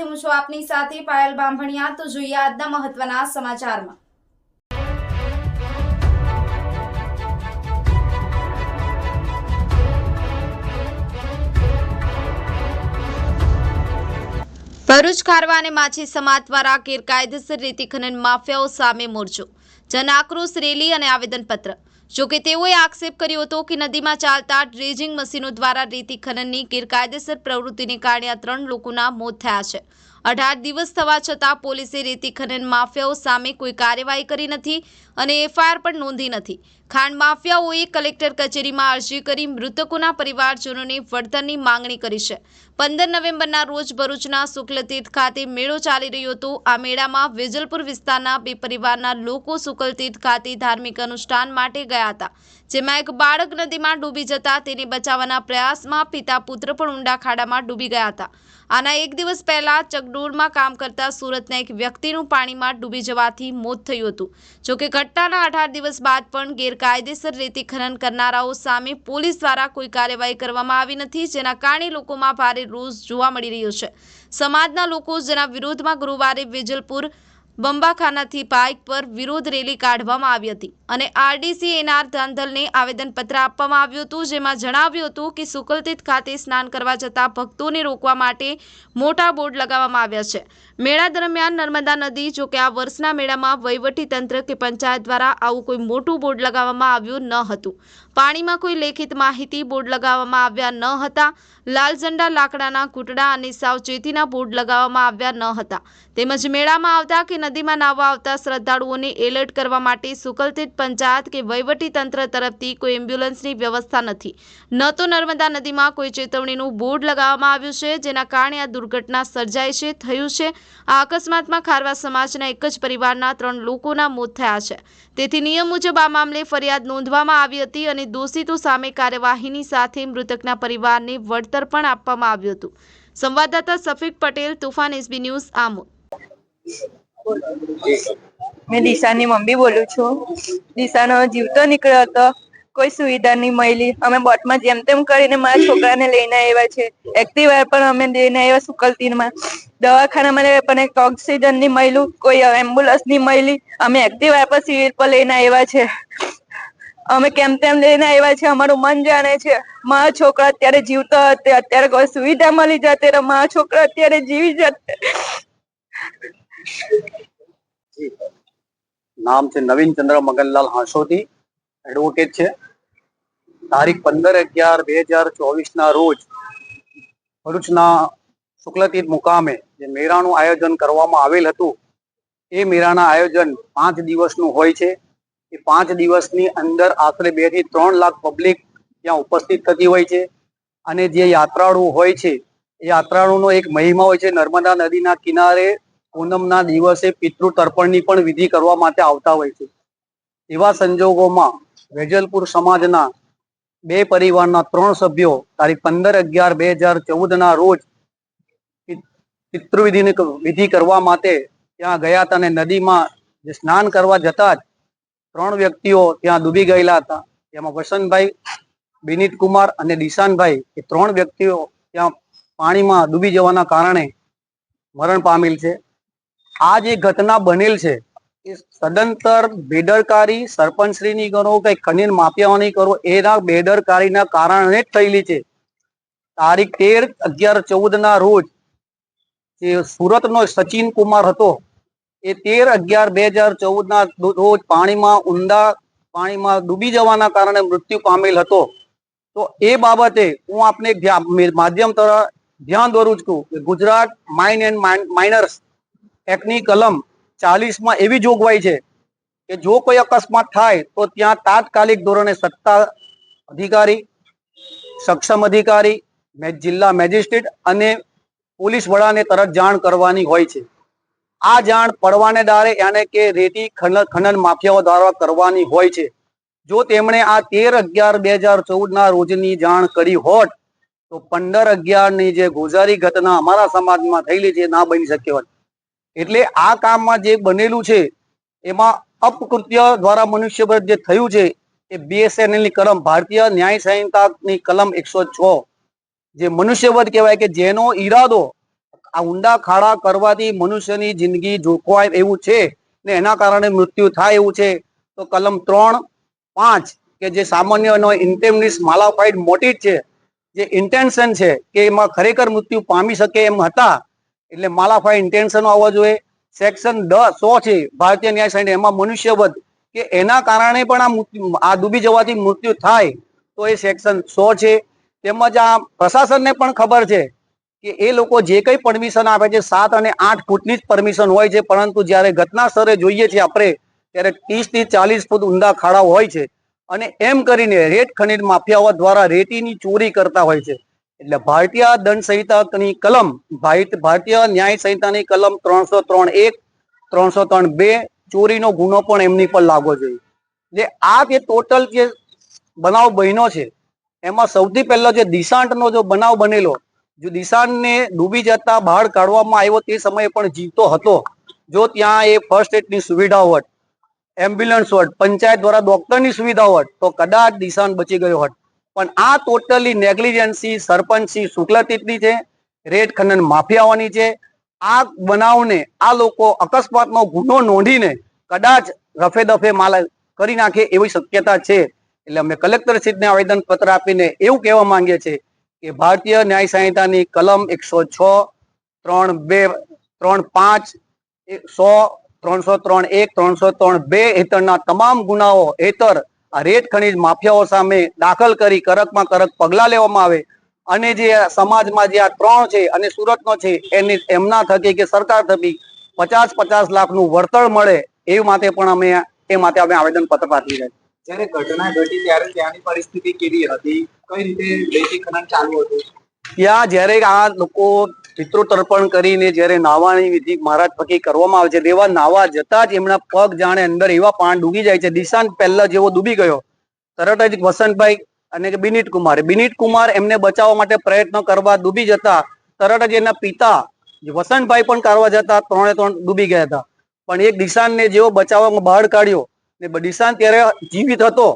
સાથે હું છું આપની સાથે પાયલ બાંભણિયા. તો જોઈએ આજના મહત્વના સમાચારમાં. ભરૂચ ખારવા અને માછી સમાજ દ્વારા ગેરકાયદેસર રેતી ખનન માફિયાઓ સામે મોરચો. જન આક્રોશ રેલી અને આવેદનપત્ર. જોકે તેઓએ આક્ષેપ કર્યો હતો કે નદીમાં ચાલતા ડ્રેજિંગ મશીનો દ્વારા રેતી ખનનની ગેરકાયદેસર પ્રવૃત્તિને કારણે આ ત્રણ લોકોના મોત થયા છે. અઢાર દિવસ થવા છતાં પોલીસે રેતી ખનન માફિયાઓ સામે કોઈ કાર્યવાહી કરી નથી. અને એફઆઈઆર પણ નોંધી નથી. ખાંડ માફિયાઓએ કલેક્ટર કચેરીમાં અરજી કરી મૃતકોના પરિવારજનોને વળતરની માંગણી કરી છે. પંદર નવેમ્બરના રોજ ભરૂચના શુક્લતીર્થ ખાતે મેળો ચાલી રહ્યો હતો. આ મેળામાં વેજલપુર વિસ્તારના બે પરિવારના લોકો શુક્લતીર્થ ખાતે ધાર્મિક અનુષ્ઠાન માટે ગયા હતા. જેમાં એક બાળક નદીમાં ડૂબી જતા તેને બચાવવાના પ્રયાસમાં પિતા પુત્ર પણ ઊંડા ખાડામાં ડૂબી ગયા હતા. આના એક દિવસ પહેલા ચકડોળમાં કામ કરતા સુરતના એક વ્યક્તિનું પાણીમાં ડૂબી જવાથી મોત થયું હતું. જોકે ઘટનાના અઢાર દિવસ બાદ પણ ગેરકાયદેસર રેતી ખનન કરનારાઓ સામે પોલીસ દ્વારા કોઈ કાર્યવાહી કરવામાં આવી નથી, જેના કારણે લોકોમાં ભારે રોષ જોવા મળી રહ્યો છે. સમાજના લોકો જેના વિરોધમાં ગુરુવારે વેજલપુર બંબાખાનાથી બાઇક પર વિરોધ રેલી કાઢવામાં આવી હતી. અને આરડીસી એનઆર ધાંધલને આવેદનપત્ર આપવામાં આવ્યું હતું, જેમાં જણાવ્યું હતું કે સુકલતીત ખાતે સ્નાન કરવા જતા ભક્તોને રોકવા માટે મોટા બોર્ડ લગાવવામાં આવ્યા છે. મેળા દરમિયાન નર્મદા નદી, જો કે આ વર્ષના મેળામાં વહીવટી તંત્ર કે પંચાયત દ્વારા આવું કોઈ મોટું બોર્ડ લગાવવામાં આવ્યું ન હતું. પાણીમાં કોઈ લેખિત માહિતી બોર્ડ લગાવવામાં આવ્યા ન હતા. લાલ ઝંડા લાકડાના કૂટડા અને સાવચેતીના બોર્ડ લગાવવામાં આવ્યા ન હતા. તેમજ મેળામાં આવતા કે નદીમાં નાહવા આવતા શ્રદ્ધાળુઓને એલર્ટ કરવા માટે સુકલતીત પંચાયત કે વહીવટી તંત્ર તરફથી કોઈ એમ્બ્યુલન્સની વ્યવસ્થા નથી. ન તો નર્મદા નદીમાં કોઈ ચેતવણીનું બોર્ડ લગાવવામાં આવ્યું છે, જેના કારણે આ દુર્ઘટના સર્જાઈ છે, થયું છે. આ અકસ્માતમાં ખારવા સમાજના એક જ પરિવારના ત્રણ લોકોના મોત થયા છે. તેથી નિયમ મુજબ આ મામલે ફરિયાદ નોંધવામાં આવી હતી અને દોષિતો સામે કાર્યવાહીની સાથે મૃતકના પરિવારને વળતર પણ આપવામાં આવ્યું હતું. સંવાદદાતા સફીક પટેલ, તુફાન એસબી ન્યૂઝ, આમોદ. મેં દિશાની મમ્મી બોલું છું. દિશાનો જીવતો નીકળ્યો હતો. કોઈ સુવિધા નહીં મળી. અમે બોટમાં જેમ તેમ કરીને મારા છોકરાને લઈને આવ્યા છે. એક્ટિવા પણ અમે લઈને આવ્યા સુકલતીરમાં દવાખાનામાં પણ એક ઓક્સિજન નહીં મળ્યું. કોઈ એમ્બ્યુલન્સ નહીં મળી. અમે એક્ટિવા પર સિવિલ પર લઈને આવ્યા છે. અમે કેમ તેમ લઈને આવ્યા છે? અમારું મન જાણે છે. મારા છોકરા અત્યારે જીવતો હતો અત્યારે કોઈ સુવિધા મળી જતી મારા છોકરા અત્યારે જીવી જતે નામ છે નવીન ચંદ્ર મગનલાલ હાંસોદી એડવોકેટ છે. તારીખ પંદર અગિયાર બે હજાર ચોવીસ ના રોજ ભરૂચના શુક્લતીર્થ મુકામે જે મેળાનું આયોજન કરવામાં આવેલ હતું, એ મેળાના આયોજન પાંચ દિવસનું હોય છે. એ પાંચ દિવસની અંદર આશરે બેથી ત્રણ લાખ પબ્લિક ત્યાં ઉપસ્થિત થતી હોય છે. અને જે યાત્રાળુ હોય છે, એ યાત્રાળુનો એક મહિમા હોય છે, નર્મદા નદીના કિનારે પૂનમના દિવસે પિતૃ તર્પણની પણ વિધિ કરવા માટે આવતા હોય છે. એવા સંજોગોમાં વેજલપુર સમાજના બે પરિવારના ત્રણ સભ્યો તારીખ પંદર અગિયાર બે હજાર ચૌદના રોજ પિતૃવિધિની વિધિ કરવા માટે ત્યાં ગયા હતા અને નદીમાં જે સ્નાન કરવા જતા જ ત્રણ વ્યક્તિઓ ત્યાં ડૂબી ગયેલા હતા. તેમાં વસંતભાઈ, વિનીત કુમાર અને દિશાનભાઈ એ ત્રણ વ્યક્તિઓ ત્યાં પાણીમાં ડૂબી જવાના કારણે મરણ પામેલ છે. આ જે ઘટના બનેલ છે, એ સદંતર બેદરકારી સરપંચશ્રીની કરો કે ખનીન માફિયાઓની કરો એના બેદરકારીના કારણે જ થયેલી છે. તારીખ તેર અગિયાર ચૌદ ના રોજ જે સુરતનો સચિન કુમાર હતો, એ તેર અગિયાર બે હજાર ચૌદ ના રોજ પાણીમાં ઊંડા પાણીમાં ડૂબી જવાના કારણે મૃત્યુ પામેલ હતો. તો એ બાબતે હું આપને માધ્યમ તરફ ધ્યાન દોરું છું કે ગુજરાત માઇન એન્ડ માઇનર્સ એક્ટની કલમ ચાલીસમાં એવી જોગવાઈ છે કે જો કોઈ અકસ્માત થાય તો ત્યાં તાત્કાલિક ધોરણે સત્તા અધિકારી, સક્ષમ અધિકારી જિલ્લા મેજિસ્ટ્રેટ અને પોલીસ વડાને તરત જાણ કરવાની હોય છે. આ જાણ પડવાને દારે યાને કે રેતી ખનન ખનન માફિયાઓ દ્વારા કરવાની હોય છે. જો તેમણે આ તેર અગિયાર બે હજાર ચૌદના રોજની જાણ કરી હોત તો પંદર અગિયારની જે ગોઝારી ઘટના અમારા સમાજમાં થયેલી છે ના બની શક્યો હોત. એટલે આ કામમાં જે બનેલું છે, એમાં અપકૃત્ય દ્વારા મનુષ્યબળ જે થયું છે, એ બીએસએનએલની કલમ, ભારતીય ન્યાય સંહિતાની કલમ એકસો છ, જે મનુષ્યવધ કહેવાય કે જેનો ઈરાદો આ ઊંડા ખાડા કરવાથી મનુષ્યની જિંદગી જોખવાય એવું છે ને એના કારણે મૃત્યુ થાય એવું છે, તો કલમ ત્રણ, પાંચ, કે જે સામાન્ય ઇન્ટેમનિસ માલાફાઈડ મોટી છે, જે ઇન્ટેન્શન છે કે એમાં ખરેખર મૃત્યુ પામી શકે એમ હતા એટલે માલાફાઈ ઇન્ટેન્શન આવવા જોઈએ. સેક્શન દસ સો છે, ભારતીય ન્યાય સંહિતા. એમાં મનુષ્યવધ કે એના કારણે પણ આ મૃત્યુ, આ ડૂબી જવાથી મૃત્યુ થાય. તો એ સેક્શન સો છે. તેમજ આ પ્રશાસનને પણ ખબર છે કે એ લોકો જે કંઈ પરમિશન આપે છે, સાત અને આઠ ફૂટની જ પરમિશન હોય છે. પરંતુ જ્યારે ઘટના સ્તરે જોઈએ છીએ આપણે, ત્યારે ત્રીસથી ચાલીસ ફૂટ ઊંડા ખાડા હોય છે. અને એમ કરીને રેત ખનીજ માફિયાઓ દ્વારા રેતીની ચોરી કરતા હોય છે. એટલે ભારતીય દંડ સંહિતાની કલમ ભારત- ભારતીય ન્યાય સંહિતાની કલમ ત્રણસો ત્રણ એક, ત્રણસો ત્રણ બે, ચોરીનો ગુનો પણ એમની પર લાગવો જોઈએ જે આ જે ટોટલ જે બનાવ બન્યો છે, એમાં સૌથી પહેલો જે દિશાંતનો જો બનાવ બનેલો, જો દિશાંતને ડૂબી જતા બહાર કાઢવામાં આવ્યો તે સમયે પણ જીવતો હતો. જો ત્યાં એ ફર્સ્ટ એડની સુવિધા હોત એમ્બ્યુલન્સ હોત, પંચાયત દ્વારા ડોક્ટરની સુવિધા હોત, તો કદાચ દિશાંત બચી ગયો હોત. પણ આ ટોટલી નેગ્લિજન્સી સરપંચી શુક્લતીતની છે, રેડ ખનન માફિયાઓની છે. આ બનાવને આ લોકો અકસ્માતનો ગુનો નોંધીને કદાચ રફે દફે માલ કરી નાખે એવી શક્યતા છે. એટલે અમે કલેક્ટર શ્રીને આવેદન પત્ર આપીને એવું કહેવા માંગીએ છીએ કે ભારતીય ન્યાય સંહિતાની કલમ એકસો છ, ત્રણ બે, ત્રણ પાંચ સો, ત્રણસો ત્રણ એક, ત્રણસો ત્રણ બે હેઠળના તમામ ગુનાઓ હેઠળ આ રેત ખનીજ માફિયાઓ સામે દાખલ કરી કડકમાં કડક પગલાં લેવામાં આવે. અને જે સમાજમાં જે આ ત્રણ છે અને સુરતનો છે એની એમના થકી કે સરકાર થકી પચાસ પચાસ લાખનું વળતર મળે એ માટે પણ અમે એ માટે અમે આવેદન પત્ર પાઠવી રહ્યા જ્યારે ઘટના ઘટી ત્યારે ત્યાંની પરિસ્થિતિ કેવી હતી? કઈ રીતે રેતી ખનન ચાલુ હતું? ત્યાં જ્યારે આ લોકો પિતૃ તર્પણ કરીને જ્યારે નાવાની વિધિ મહારાજ પકી કરવામાં આવે છે તેવા નાવા જતા જ એમના પગ જાણે અંદર એવા પાન ડૂબી જાય છે દિશાંત પહેલા જેવો ડૂબી ગયો. તરત જ વસંતભાઈ અને બિનીત કુમાર બિનીત કુમાર એમને બચાવવા માટે પ્રયત્ન કરવા ડૂબી જતા, તરત જ એના પિતા વસંતભાઈ પણ કરવા જતા, ત્રણે ત્રણ ડૂબી ગયા હતા. પણ એક દિશાંતને જેવો બચાવવામાં બહાર કાઢ્યો ને દિશાન ત્યારે જીવિત હતો.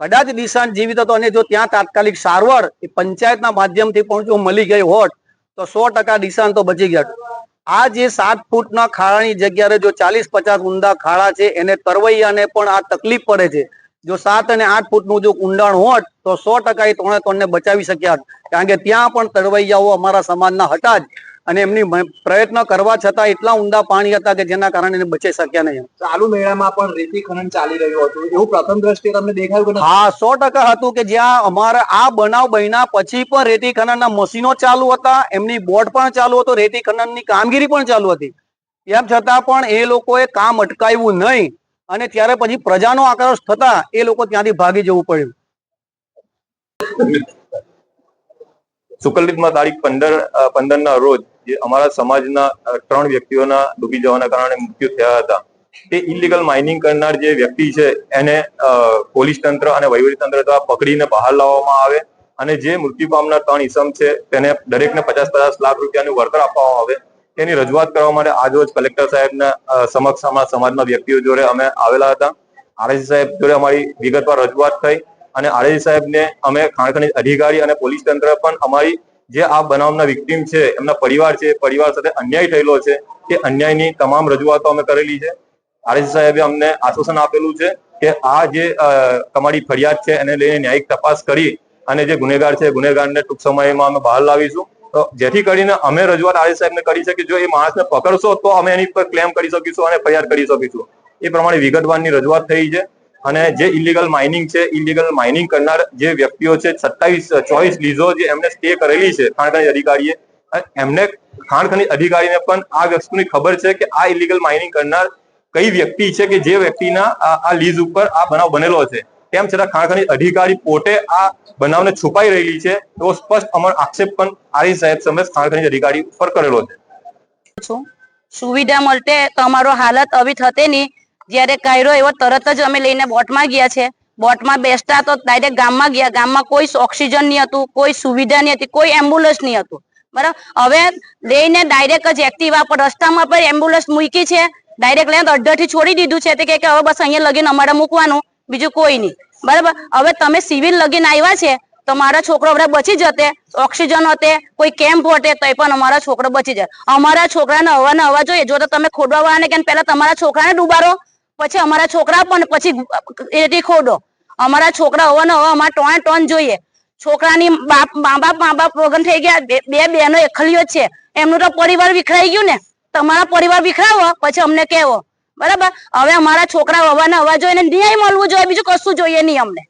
કદાચ દિશાંત જીવિત હતો અને જો ત્યાં તાત્કાલિક સારવાર એ પંચાયતના માધ્યમથી પણ જો મળી ગઈ હોત તો સો ટકા નિશાન તો બચી ગયા. આ જે સાત ફૂટના ખાડાની જગ્યાએ જો ચાલીસ પચાસ ઊંડા ખાડા છે, એને તરવૈયાને પણ આ તકલીફ પડે છે. જો સાત અને આઠ ફૂટનું જો ઊંડાણ હોત, તો સો ટકા એ ત્રણે ત્રણને બચાવી શક્યા કારણ કે ત્યાં પણ તરવૈયાઓ અમારા સમાજના હતા જ. અને એમની પ્રયત્ન કરવા છતાં એટલા ઊંડા પાણી હતા કે જેના કારણે એને બચી શક્યા નહીં ચાલુ મેળામાં પણ રેતી ખનન ચાલી રહ્યું હતું. એવું પ્રથમ દ્રષ્ટિએ તમને દેખાયું કે હા સો ટકા હતું કે જ્યાં અમારે આ બનાવ બન્યા પછી પણ રેતી ખનનના મશીનો ચાલુ હતા એમની બોટ પણ ચાલુ હતો રેતી ખનનની કામગીરી પણ ચાલુ હતી. એમ છતાં પણ એ લોકોએ કામ અટકાવ્યું નહીં અને ત્યારે પછી પ્રજાનો આક્રોશ થતા એ લોકો ત્યાંથી ભાગી જવું પડ્યું. સુકલદીપમાં તારીખ પંદર પંદર ના રોજ જે અમારા સમાજના ત્રણ વ્યક્તિઓના ડૂબી જવાના કારણે મૃત્યુ થયા હતા. તે ઇલીગલ માઇનિંગ કરનાર જે વ્યક્તિ છે, એને પોલીસ તંત્ર અને વહીવટી તંત્ર દ્વારા પકડીને બહાર લાવવામાં આવે અને જે મૃત્યુ પામનાર ત્રણ ઈસમ છે, તેને દરેકને પચાસ પચાસ લાખ રૂપિયાનું વળતર આપવામાં આવે. તેની રજૂઆત કરવા માટે આજરોજ કલેક્ટર સાહેબના સમક્ષ અમારા સમાજના વ્યક્તિઓ જોડે અમે આવેલા હતા. આરએસી સાહેબ જોડે અમારી વિગતવાર રજૂઆત થઈ અને આરએસી સાહેબને અમે ખાણખની અધિકારી અને પોલીસ તંત્ર પણ અમારી જે આ બનાવના વિક્ટીમ છે, એમના પરિવાર છે પરિવાર સાથે અન્યાય થયેલો છે તે અન્યાયની તમામ રજૂઆતો અમે કરેલી છે. આરએસ સાહેબે અમને આશ્વાસન આપેલું છે કે આ જે તમારી ફરિયાદ છે, એને લઈને ન્યાયિક તપાસ કરી અને જે ગુનેગાર છે ગુનેગારને ટૂંક સમયમાં અમે બહાર લાવીશું. તો જેથી કરીને અમે રજૂઆત આરએસ સાહેબને કરી શકીએ જો એ માણસને પકડશો તો અમે એની પર ક્લેમ કરી શકીશું અને ફરિયાદ કરી શકીશું. એ પ્રમાણે વિગતવારની રજૂઆત થઈ છે. અને જે ઇલીગલ માઇનિંગ છે ઇલીગલ માઇનિંગ કરનાર જે વ્યક્તિઓ છે, સત્તાવીસ, ચોવીસ લીઝો જે એમને સ્ટે કરેલી છે ખાણ ખનીજ અધિકારીએ એમને ખાણ અધિકારીને પણ આ વસ્તુની ખબર છે કે આ ઇલીગલ માઇનિંગ કરનાર કઈ વ્યક્તિ છે કે જે વ્યક્તિના આ લીઝ ઉપર આ બનાવ બનેલો છે. તેમ છતાં ખાણ અધિકારી પોતે આ બનાવને છુપાઈ રહેલી છે, એવો સ્પષ્ટ અમર આક્ષેપ પણ આરી સાહેબ સમક્ષ ખાણ અધિકારી ઉપર કરેલો છે. સુવિધા મળતે તો અમારો હાલત આવી નહીં. જ્યારે કાયરો એવો તરત જ અમે લઈને બોટમાં ગયા છે. બોટમાં બેસતા તો ડાયરેક્ટ ગામમાં ગયા. ગામમાં કોઈ ઓક્સિજન નહીં હતું, કોઈ સુવિધા નહીં હતી, કોઈ એમ્બ્યુલન્સ નહીં હતું. બરાબર? હવે લઈને ડાયરેક્ટ જ એક્ટિવા પર રસ્તામાં પર એમ્બ્યુલન્સ મૂકી છે. ડાયરેક્ટ લઈને અડધાથી છોડી દીધું છે. કે હવે બસ અહીંયા લગીને અમારે મૂકવાનું. બીજું કોઈ નહીં. બરાબર? હવે તમે સિવિલ લગીને આવ્યા છે, તો મારા છોકરો આપણે બચી જતે ઓક્સિજન હતે કોઈ કેમ્પ હોતે તો પણ અમારા છોકરો બચી જાય અમારા છોકરાને હવાને હવા જોઈએ જો તો તમે ખોડવા વાળાને કેમ પહેલા તમારા છોકરાને ડુબારો પછી અમારા છોકરા પણ પછી એથી ખોડો. અમારા છોકરા હોવાનો હવે અમારે ટોણે ટોન જોઈએ. છોકરાની બાપ, મા બાપ મા બાપ વગન થઈ ગયા. બે બહેનો એકલીઓ છે. એમનું તો પરિવાર વિખરાઈ ગયું ને. તમારા પરિવાર વિખરાવો, પછી અમને કહેવો. બરાબર? હવે અમારા છોકરા હવા ને હવા જોઈએ ન્યાય મળવું જોઈએ, બીજું કશું જોઈએ નહીં અમને.